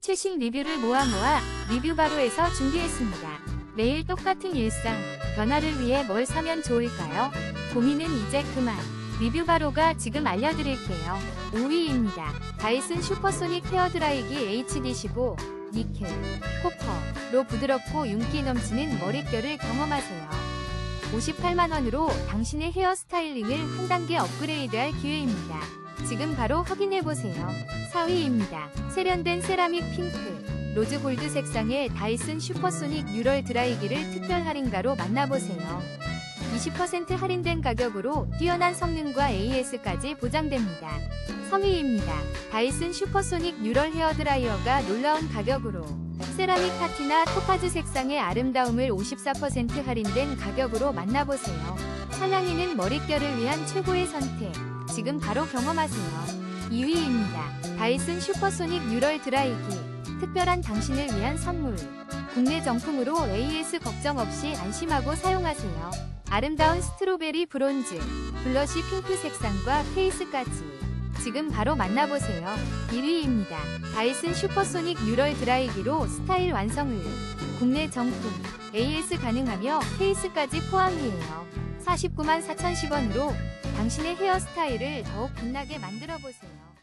최신 리뷰를 모아 모아 리뷰 바로에서 준비했습니다. 매일 똑같은 일상, 변화를 위해 뭘 사면 좋을까요? 고민은 이제 그만. 리뷰 바로가 지금 알려드릴게요. 5위입니다. 다이슨 슈퍼소닉 헤어드라이기 HD15 니켈, 코퍼로 부드럽고 윤기 넘치는 머릿결을 경험하세요. 58만원으로 당신의 헤어 스타일링을 한 단계 업그레이드할 기회입니다. 지금 바로 확인해보세요. 4위입니다. 세련된 세라믹 핑크, 로즈 골드 색상의 다이슨 슈퍼소닉 뉴럴 드라이기를 특별 할인가로 만나보세요. 20% 할인된 가격으로 뛰어난 성능과 AS까지 보장됩니다. 3위입니다. 다이슨 슈퍼소닉 뉴럴 헤어드라이어가 놀라운 가격으로 세라믹 파티나 토파즈 색상의 아름다움을 54% 할인된 가격으로 만나보세요. 찬란이는 머릿결을 위한 최고의 선택. 지금 바로 경험하세요. 2위입니다. 다이슨 슈퍼소닉 뉴럴 드라이기. 특별한 당신을 위한 선물. 국내 정품으로 AS 걱정 없이 안심하고 사용하세요. 아름다운 스트로베리 브론즈, 블러쉬 핑크 색상과 케이스까지. 지금 바로 만나보세요. 1위입니다. 다이슨 슈퍼소닉 뉴럴 드라이기로 스타일 완성을. 국내 정품, AS 가능하며 케이스까지 포함이에요. 49만 4,010원으로 당신의 헤어스타일을 더욱 빛나게 만들어보세요.